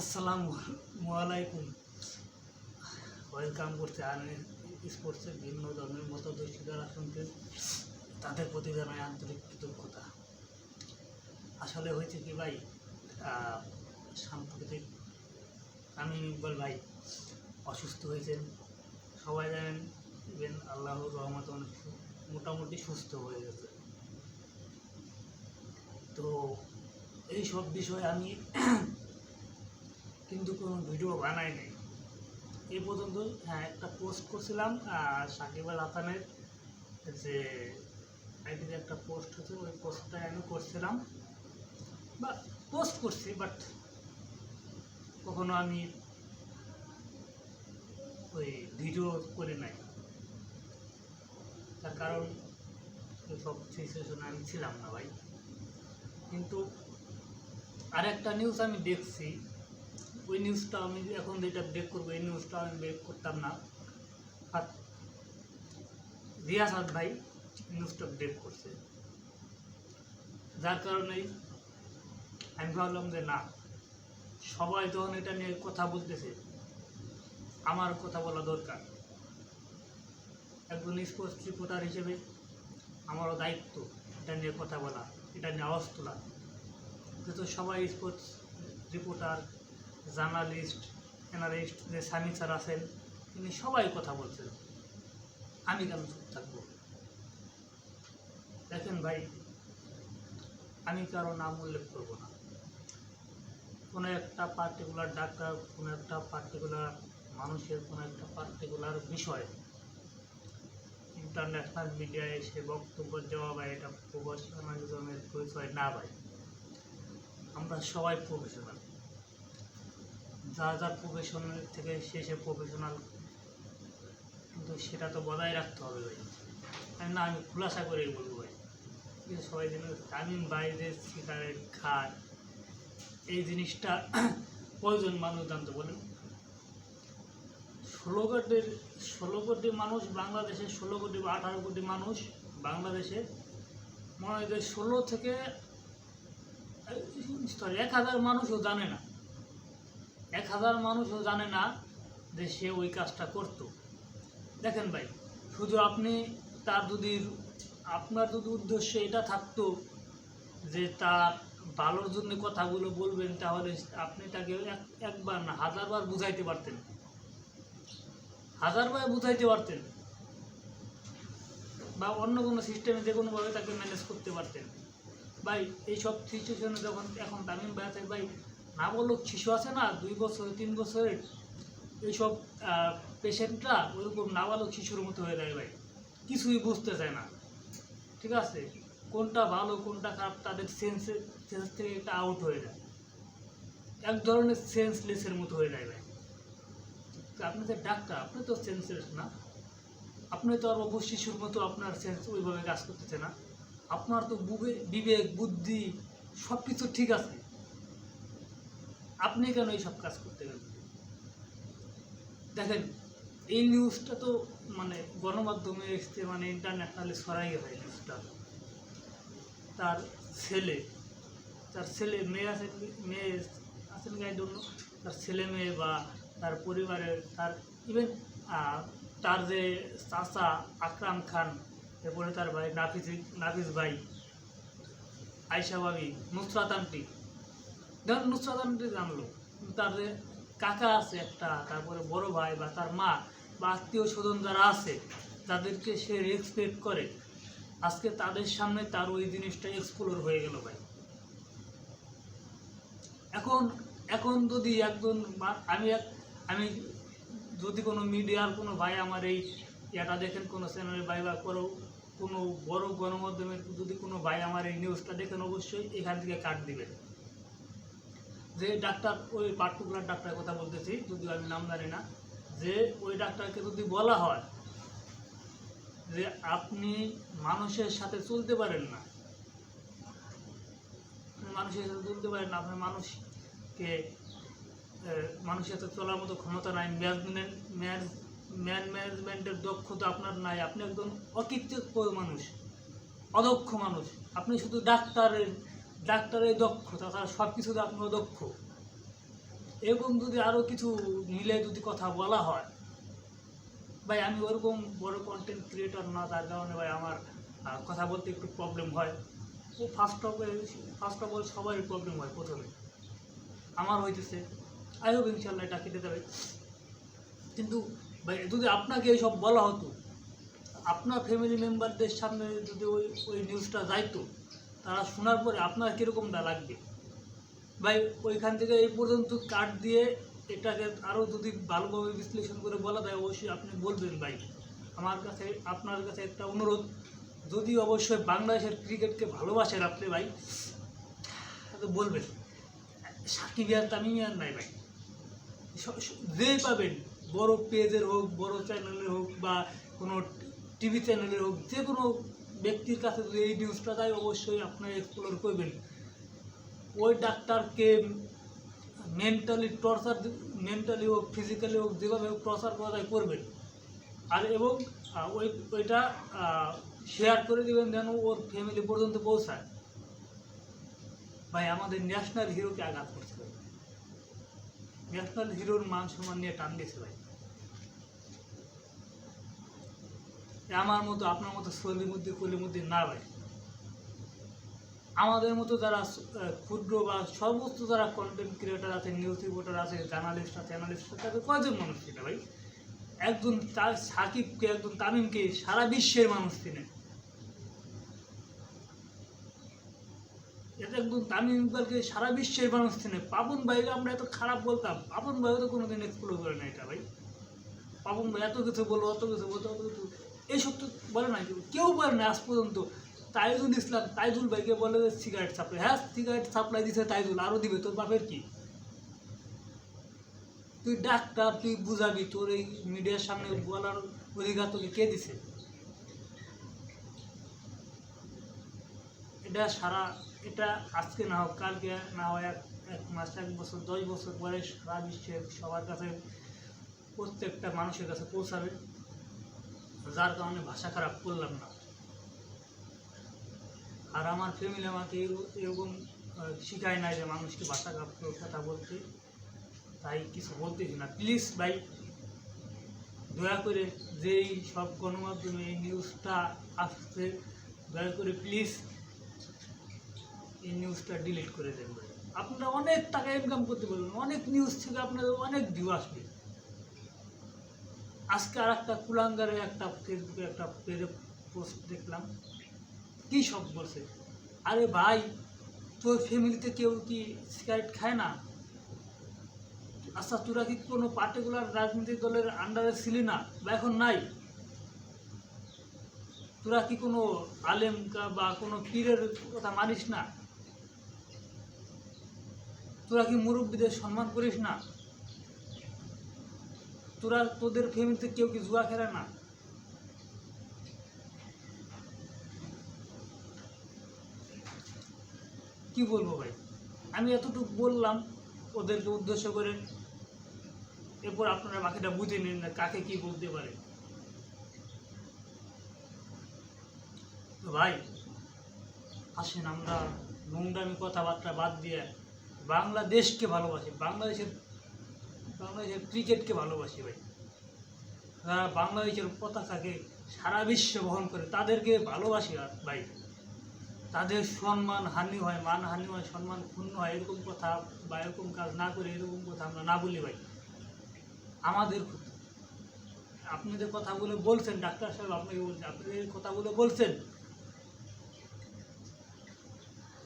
আসসালামু আলাইকুম। ওয়েলকাম করছে আর্মি স্পোর্টসের ভিন্ন ধর্মের মতদর্শী যারা শুনছেন তাদের প্রতি জানাই আন্তরিক কৃতজ্ঞতা। আসলে হয়েছে কি ভাই সাম্প্রতিক আমি ইকবাল ভাই, অসুস্থ হয়েছেন। সবাই জানেন ইভেন আল্লাহর রহমত অনেক মোটামুটি সুস্থ হয়ে গেছে। তো এই সব বিষয়ে আমি কিন্তু কোনো ভিডিও বানাই নাই এই পর্যন্ত হ্যাঁ একটা পোস্ট করছিলাম সাকিব আল হাসানের যে আইডিতে একটা পোস্ট হচ্ছে, ওই পোস্টটা আমি করছিলাম। বা পোস্ট করছি বাট কখনো আমি ওই ভিডিও করে নাই। তার কারণ সব সিচুয়েশনে আমি ছিলাম না ভাই। কিন্তু আরেকটা নিউজ আমি দেখছি ওই নিউজটা আমি এখন যেটা ব্রেক করব, এই নিউজটা আমি ব্রেক করতাম না। আর রিয়াসাদ ভাই নিউজটা ব্রেক করছে। যার কারণেই আমি ভাবলাম যে না, সবাই যখন এটা নিয়ে কথা বলতেছে। আমার কথা বলা দরকার। একজন স্পোর্টস রিপোর্টার হিসেবে আমারও দায়িত্ব এটা নিয়ে কথা বলা, এটা নিয়ে আওয়াজ তোলা। যেহেতু সবাই স্পোর্টস রিপোর্টার জার্নালিস্ট, অ্যানালিস্ট, যে সানি স্যার আছেন, তিনি সবাই কথা বলছেন। আমি কেন চুপ থাকব? দেখেন ভাই, আমি কারও নাম উল্লেখ করব না। কোনো একটা পার্টিকুলার ডাক্তার, কোনো একটা পার্টিকুলার মানুষের, কোনো একটা পার্টিকুলার বিষয় ইন্টারন্যাশনাল মিডিয়ায় এসে বক্তব্য দেওয়া বা এটা প্রফেশনালিজমের পরিচয় না ভাই। আমরা সবাই প্রফেশনাল যার যার প্রফেশনাল থেকে শেষে প্রফেশনাল কিন্তু সেটা তো বজায় রাখতে হবে ভাই না আমি খুলাসা করেই বলব ভাই কিন্তু সবাই যেন তামিম বাইরে সিগারেট খায় এই জিনিসটা প্রয়োজন মানুষ জানতে বলেন ষোলো কোটির ষোলো কোটি মানুষ বাংলাদেশে ষোলো কোটি বা আঠারো কোটি মানুষ বাংলাদেশে মনে হয় যে ষোলো থেকে সরি এক হাজার মানুষও জানে না এক হাজার মানুষও জানে না যে সে ওই কাজটা করত। দেখেন ভাই, শুধু আপনি তার যদি, আপনার যদি উদ্দেশ্য এটা থাকতো যে তার ভালোর জন্য কথাগুলো বলবেন, তাহলে আপনি তাকে এক, একবার না হাজারবার বুঝাইতে পারতেন। হাজারবার বুঝাইতে পারতেন। বা অন্য কোনো সিস্টেমে যে কোনোভাবে তাকে ম্যানেজ করতে পারতেন। ভাই, এইসব সিচুয়েশনে যখন এখন তামিম ভাই ভাই নাবালক শিশু আছে না, দুই বছর, তিন বছরের এইসব পেশেন্টরা ওইরকম নাবালক শিশুর মতো হয়ে যায় ভাই। কিছুই বুঝতে চায় না। ঠিক আছে? কোনটা ভালো, কোনটা খারাপ, তাদের সেন্সে সেন্স থেকে একটা আউট হয়ে যায়। এক ধরনের সেন্সলেসের মতো হয়ে যায় ভাই। তো আপনি তো ডাক্তার, আপনি তো সেন্সলেস না। আপনি তো আর অবশ্য শিশুর মতো আপনার সেন্স ওইভাবে কাজ করতেছে না। আপনার তো বুবে, বিবেক, বুদ্ধি সব কিছু ঠিক আছে। আপনি কেন এই সব কাজ করতে গেলেন? দেখেন, এই নিউজটা তো মানে গণমাধ্যমে এসছে মানে ইন্টারন্যাশনালি ছড়াই হয় নিউজটা তার ছেলে তার ছেলে মেয়ে আছে মেয়ে আছেন গাই জন্য তার ছেলে মেয়ে বা তার পরিবারের, তার ইভেন তার যে চাচা আকরাম খান, এরপরে তার ভাই নাফিস নাফিস ভাই আয়সা ভাবি নুসরাত আন্টি ধরুন নুসরাত জানলো তার কাকা আছে একটা, তারপরে বড় ভাই বা তার মা বা আত্মীয় স্বজন যারা আছে, তাদেরকে সে রেসপেক্ট করে। আজকে তাদের সামনে তার ওই জিনিসটা এক্সপ্লোর হয়ে গেল ভাই। এখন এখন যদি একজন আমি এক, আমি যদি কোনো মিডিয়ার কোনো ভাই আমার এই এটা দেখেন, কোনো চ্যানেলের ভাই বা কোনো কোনো বড় গণমাধ্যমের যদি কোনো ভাই আমার এই নিউজটা দেখেন, অবশ্যই এখান থেকে কাট দিবেন। যে ডাক্তার, ওই পার্টিকুলার ডাক্তারের কথা বলতেছি, যদিও আমি নাম জানি না, যে ওই ডাক্তারকে যদি বলা হয় যে আপনি মানুষের সাথে চলতে পারেন না মানুষের সাথে চলতে পারেন না, আপনি মানুষকে মানুষের সাথে চলার মতো ক্ষমতা নাই ম্যানেজমেন্ট ম্যান ম্যানেজমেন্টের দক্ষতা আপনার নাই, আপনি একজন অকৃতজ্ঞ মানুষ, অদক্ষ মানুষ, আপনি শুধু ডাক্তারের ডাক্তারের দক্ষ, তাছাড়া সব কিছুতে আপনি দক্ষ। এরকম যদি আরও কিছু মিলে যদি কথা বলা হয়, ভাই আমি ওরকম বড় কন্টেন্ট ক্রিয়েটর না, তার কারণে ভাই আমার কথা বলতে একটু প্রবলেম হয়। ও first of first of all সবারই প্রবলেম হয় প্রথমে। আমার হইতেছে। আই হোপ ইনশাল্লাহ এটা কেটে যাবে। কিন্তু ভাই, যদি আপনাকে এইসব বলা হতো, আপনার ফ্যামিলি মেম্বারদের সামনে যদি ওই ওই নিউজটা যাইতো তারা শোনার পরে আপনার কীরকমটা লাগবে? ভাই, ওইখান থেকে এই পর্যন্ত কাট দিয়ে এটাকে আরও যদি ভালোভাবে বিশ্লেষণ করে বলা যায়, অবশ্যই আপনি বলবেন ভাই। আমার কাছে, আপনার কাছে একটা অনুরোধ, যদি অবশ্যই বাংলাদেশের ক্রিকেটকে ভালোবাসেন আপনি ভাই তো বলবেন। সাকিব আর তামিম আর নাই ভাই। যে পাবেন, বড় পেজের হোক, বড় চ্যানেলের হোক বা কোনো টিভি চ্যানেলের হোক, যে কোনো ব্যক্তির কাছে যদি এই নিউজটা যায়, অবশ্যই আপনারা এক্সপ্লোর করবেন। ওই ডাক্তারকে মেন্টালি টর্চার মেন্টালি হোক ফিজিক্যালি হোক, যেভাবে হোক টর্চার করা যায়, করবেন। আর এবং ওই, ওইটা শেয়ার করে দেবেন যেন ওর ফ্যামিলি পর্যন্ত পৌঁছায়। ভাই, আমাদের ন্যাশনাল হিরোকে আঘাত করছে। ন্যাশনাল হিরোর মান সম্মান নিয়ে টান দিয়েছে ভাই এ আমার মতো, আপনার মতো শৈলীর মধ্যে, কলির মধ্যে না ভাই। আমাদের মতো যারা ক্ষুদ্র বা সমস্ত যারা কন্টেন্ট ক্রিয়েটার আছে নিউজ রিপোর্টার আছে জার্নালিস্ট আছে অ্যানালিস্ট আছে, তাদের কয়জন মানুষ চিনে ভাই? একজন তার সাকিবকে, একজন তামিমকে সারা বিশ্বের মানুষ চিনে। এটা একদম তামিম ইকবালকে সারা বিশ্বের মানুষ চেনে। পাপন ভাইকে আমরা এত খারাপ বলতাম। পাপন ভাইও তো কোনোদিন এক্সপ্লোর করে না এটা ভাই। পাপন ভাই এত কিছু বলব অত কিছু বলতো অত কিছু এইসব তো বলে না কেউ বলে না আজ পর্যন্ত। তাইজুল ইসলাম, তাইজুল ভাইকে বলে যে সিগারেট সাপ্লাই হ্যাঁ সিগারেট সাপ্লাই দিছে তাইজুল আরও দিবে, তোর বাপের কি? তুই ডাক্তার, তুই বুঝাবি, তোর এই মিডিয়ার সামনে বলার অধিকার তোকে কে দিছে? এটা সারা, এটা আজকে না হোক, কালকে না হয় এক এক মাস, এক বছর, দশ বছর পরে সারা বিশ্বের সবার কাছে, প্রত্যেকটা মানুষের কাছে পৌঁছাবে। যার কারণে ভাষা খারাপ করলাম না। আর আমার ফ্যামিলি আমাকে এরকম- শিখায় নাই যে মানুষকে ভাষা খারাপ কথা বলতে। তাই কিছু বলতেছি না। প্লিজ ভাই, দয়া করে যেই সব গণমাধ্যমে এই নিউজটা আসছে, দয়া করে প্লিজ এই নিউজটা ডিলিট করে দেবেন আপনারা অনেক টাকা ইনকাম করতে পারবেন, অনেক নিউজ থেকে আপনাদের অনেক ভিউ আসবে। আজকে আর একটা কুলাঙ্গারে একটা ফেসবুকে একটা পেজে পোস্ট দেখলাম। কি সব বলছে? আরে ভাই, তোর ফ্যামিলিতে কেউ কি সিগারেট খায় না? আচ্ছা তোরা কি কোনো পার্টিকুলার রাজনৈতিক দলের আন্ডারে ছিলি না? বা এখন নাই? তোরা কি কোনো আলেম বা কোনো পীরের কথা মানিস না? তোরা কি মুরব্বীদের সম্মান করিস না? তোরা তোদের ফ্যামিলিতে কেউ কি জুয়া খেলে না? কি বলব ভাই? আমি এতটুকু বললাম ওদেরকে উদ্দেশ্য করে। এরপর আপনারা বাকিটা বুঝে নিন না কাকে কি বলতে পারে। ভাই, আসেন আমরা নোংরামি কথাবার্তা বাদ দিয়ে বাংলাদেশকে ভালোবাসি। বাংলাদেশের বাংলাদেশের ক্রিকেটকে ভালোবাসি ভাই। যারা বাংলাদেশের পতাকাকে সারা বিশ্বে বহন করে তাদেরকে ভালোবাসি ভাই। তাদের সম্মান হানি হয়, মান হানি হয়, সম্মান ক্ষুণ্ণ হয়, এরকম কথা বা এরকম কাজ না করে এরকম কথা আমরা না বলি ভাই। আমাদের। আপনি যে কথাগুলো বলছেন, ডাক্তার সাহেব আপনাকে বলছেন আপনি যে কথাগুলো বলছেন,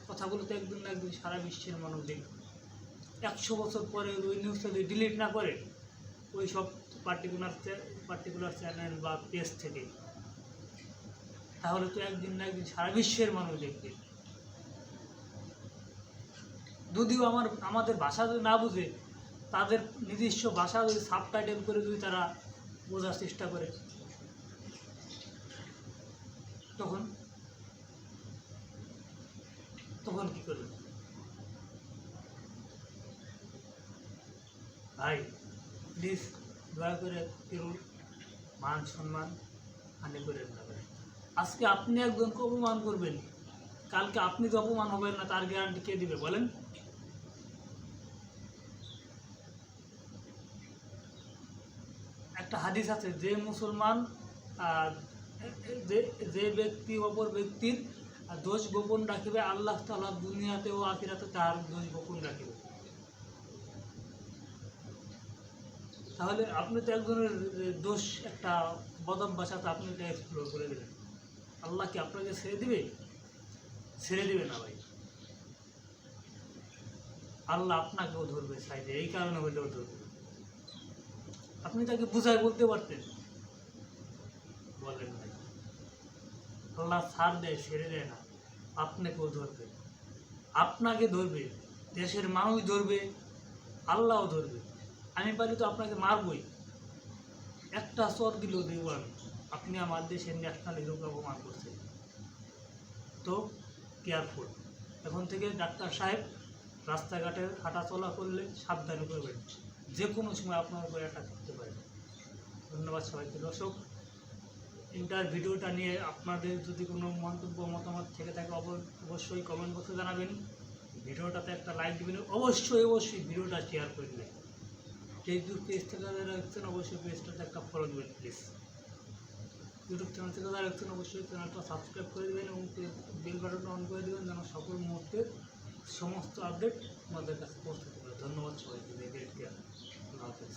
কথাগুলো তো একদিন না একদিন সারা বিশ্বের মানুষ দেখবে। একশো বছর পরে ওই নিউজটা যদি ডিলিট না করে ওই সব পার্টিকুলার পার্টিকুলার চ্যানেল বা পেজ থেকে। তাহলে তো একদিন না একদিন সারা বিশ্বের মানুষ দেখবে। যদিও আমার, আমাদের ভাষা যদি না বুঝে, তাদের নিজস্ব ভাষা যদি সাবটাইটেল করে যদি তারা বোঝার চেষ্টা করে, তখন তখন কি করবে? ভাই প্লিজ দয়া করে কেউ মান সম্মান হানি করে আজকে আপনি একজনকে অপমান করবেন, কালকে আপনি তো অপমান হবেন না, তার গ্যারান্টি কে দিবে বলেন? একটা হাদিস আছে, যে মুসলমান যে যে ব্যক্তি অপর ব্যক্তির দোষ গোপন রাখিবে, আল্লাহ তালা দুনিয়াতে ও আখিরাতে তার দোষ গোপন রাখিবে। তাহলে আপনি তো একজনের দোষ একটা বদম বাসাতে আপনি এটা এক্সপ্লোর করে দেবেন আল্লাহ কি আপনাকে ছেড়ে দিবে? ছেড়ে দিবে না ভাই। আল্লাহ আপনাকেও ধরবে সাইডে এই কারণে হলেও ধরবে। আপনি তাকে বুঝায় বলতে পারতেন। বলেন ভাই। আল্লাহ ছাড় দেয়, ছেড়ে দেয় না। আপনাকেও ধরবে। আপনাকে ধরবে, দেশের মানুষ ধরবে, আল্লাহও ধরবে। আমি পারি তো আপনাকে মারবই। একটা চর দেব আমি আপনি আমার দেশের ন্যাশনাল হিরোকে অপমান করছেন। তো কেয়ারফুল এখন থেকে ডাক্তার সাহেব, রাস্তাঘাটে হাঁটা চলা করলে সাবধানে করবেন। যে কোনো সময় আপনার উপরে অ্যাটাক করতে পারে। ধন্যবাদ সবাইকে। দর্শক ইন্টার ভিডিওটা নিয়ে আপনাদের যদি কোনো মন্তব্য, মতামত থেকে থাকে, অব- অবশ্যই কমেন্ট বক্সে জানাবেন। ভিডিওটাতে একটা লাইক দেবেন। অবশ্যই অবশ্যই ভিডিওটা শেয়ার করে দেবেন। ফেসবুক পেজ থেকে যারা রাখছেন অবশ্যই পেজটাতে একটা ফলো দেবেন প্লিজ ইউটিউব চ্যানেল থেকে যারা রাখছেন অবশ্যই চ্যানেলটা সাবস্ক্রাইব করে দেবেন এবং বেল বাটনটা অন করে দেবেন যেন সকল মুহূর্তে সমস্ত আপডেট আমাদের কাছে পৌঁছাতে পারে। ধন্যবাদ সবাইকে। আল্লাহ হাফেজ।